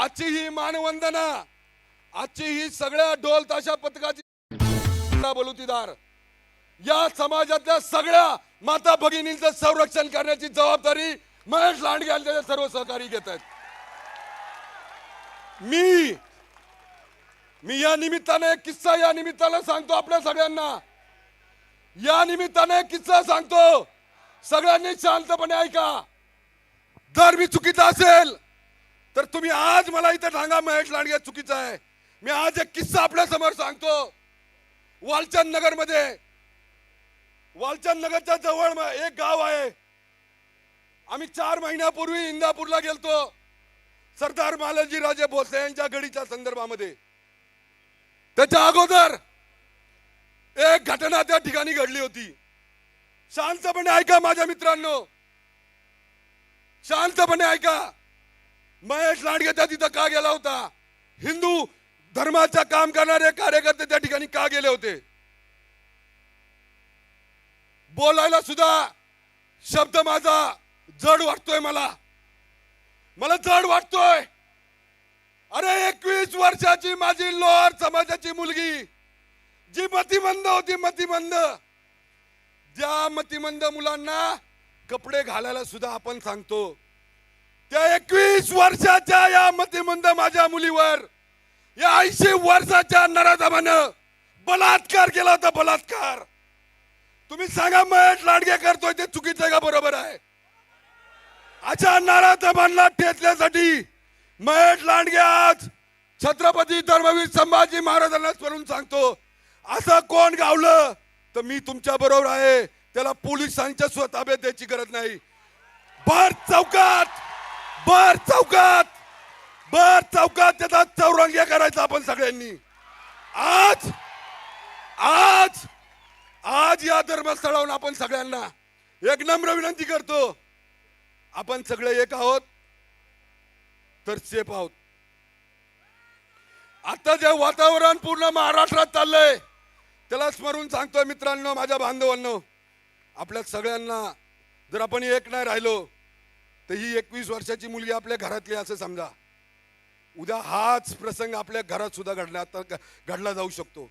आजची ही मानवंदना आजची ही सगळ्या ढोल ताशा पथकाची बलुतीदार या समाजातल्या सगळ्या माता भगिनींचं संरक्षण करण्याची जबाबदारी महेश लांडगे आणि त्याचे सर्व सहकारी घेत आहेत. मी मी या निमित्ताने एक किस्सा या निमित्ताने सांगतो आपल्या सगळ्यांना. या निमित्ताने एक किस्सा सांगतो. सगळ्यांनी शांतपणे ऐका. जर मी चुकीचा असेल तर तुम्ही आज मला इथे सांगा महेश लांडगे चुकीचा आहे. मी आज एक किस्सा आपल्यासमोर सांगतो. वालचंद नगरमध्ये वालचंद नगरच्या जवळ एक गाव आहे. आम्ही चार महिन्यापूर्वी इंदापूरला गेलतो. सरदार मालजी राजे भोसले यांच्या गडीच्या संदर्भामध्ये. त्याच्या अगोदर एक घटना त्या ठिकाणी घडली होती. शांतपणे ऐका माझ्या मित्रांनो. शांतपणे ऐका. महेश लांडगे तिथं का गेला होता? हिंदू धर्माचं काम करणारे कार्यकर्ते त्या ठिकाणी का गेले होते? बोलायला सुद्धा शब्द माझा जड वाटतोय मला. मला जड वाटतोय. अरे एकवीस वर्षाची माझी लोहार समाजाची मुलगी जी मतिमंद होती मतिमंद. ज्या मतिमंद मुलांना कपडे घालायला सुद्धा आपण सांगतो त्या एकवीस वर्षाच्या या मतिमंद माझ्या मुलीवर या ऐंशी वर्षाच्या नराधमानं बलात्कार केला होता बलात्कार. तुम्ही सांगा महेश लाडगे करतोय ते चुकीचं का बरोबर आहे? अशा नराधमांना ठेचण्यासाठी महेश लांडगे आज छत्रपती धर्मवीर संभाजी महाराजांना स्मरून सांगतो असं कोण गावलं तर मी तुमच्या बरोबर आहे त्याला पोलिसांच्या स्वतः ताब्यात द्यायची गरज नाही. भर चौकात बर चौकात बर चौकात त्याचा चौरंग्या करायचा आपण सगळ्यांनी. आज आज आज या धर्मस्थळावरून आपण सगळ्यांना एक नम्र विनंती करतो. आपण सगळे एक आहोत तर सेफ आहोत. आता जे वातावरण पूर्ण महाराष्ट्रात चाललंय त्याला स्मरून सांगतोय मित्रांनो माझ्या बांधवांनो आपल्या सगळ्यांना जर आपण एक नाही राहिलो तर ही एकवीस वर्षाची मुलगी आपल्या घरातली असं समजा. उद्या हाच प्रसंग आपल्या घरात सुद्धा घडला घडला जाऊ शकतो.